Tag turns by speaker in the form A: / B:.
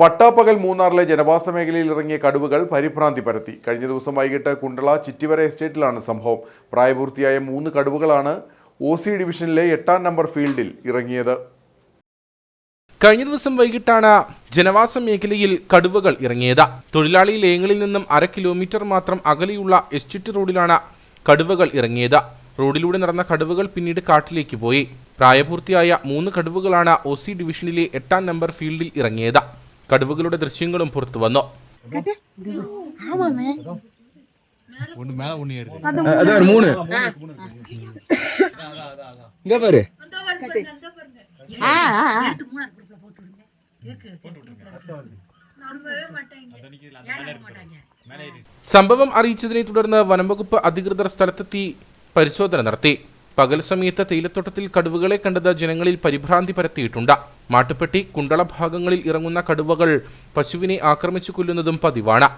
A: പട്ടാപ്പകൽ മൂന്നാറിലെ ജനവാസ മേഖലയിൽ ഇറങ്ങിയ കടുവകൾ പരിഭ്രാന്തി പരത്തി. കഴിഞ്ഞ ദിവസം വൈകിട്ട് കുണ്ടള ചിറ്റിവര എസ്റ്റേറ്റിലാണ് സംഭവം. പ്രായപൂർത്തിയായ മൂന്ന് കടുവകളാണ് ഒ സി ഡിവിഷനിലെ എട്ടാം നമ്പർ ഫീൽഡിൽ ഇറങ്ങിയത്.
B: കഴിഞ്ഞ ദിവസം വൈകിട്ടാണ് ജനവാസ മേഖലയിൽ കടുവകൾ ഇറങ്ങിയത്. തൊഴിലാളി ലേങ്ങളിൽ നിന്നും അര കിലോമീറ്റർ മാത്രം അകലെയുള്ള എസ്റ്റിറ്റ് റോഡിലാണ് കടുവകൾ ഇറങ്ങിയത്. റോഡിലൂടെ നടന്ന കടുവകൾ പിന്നീട് കാട്ടിലേക്ക് പോയി. പ്രായപൂർത്തിയായ മൂന്ന് കടുവകളാണ് ഒ സി ഡിവിഷനിലെ എട്ടാം നമ്പർ ഫീൽഡിൽ ഇറങ്ങിയത്. കടുവകളുടെ ദൃശ്യങ്ങളും
C: പുറത്തുവന്നു മൂന്ന്
B: സംഭവം അറിയിച്ചതിനെ തുടർന്ന് വനംവകുപ്പ് അധികൃതർ സ്ഥലത്തെത്തി പരിശോധന നടത്തി. പകൽ സമയത്ത് തേയിലത്തോട്ടത്തിൽ കടുവകളെ കണ്ടത് ജനങ്ങളിൽ പരിഭ്രാന്തി പരത്തിയിട്ടുണ്ട്. മാട്ടുപ്പെട്ടി കുണ്ടള ഭാഗങ്ങളിൽ ഇറങ്ങുന്ന കടുവകൾ പശുവിനെ ആക്രമിച്ചു കൊല്ലുന്നതും പതിവാണ്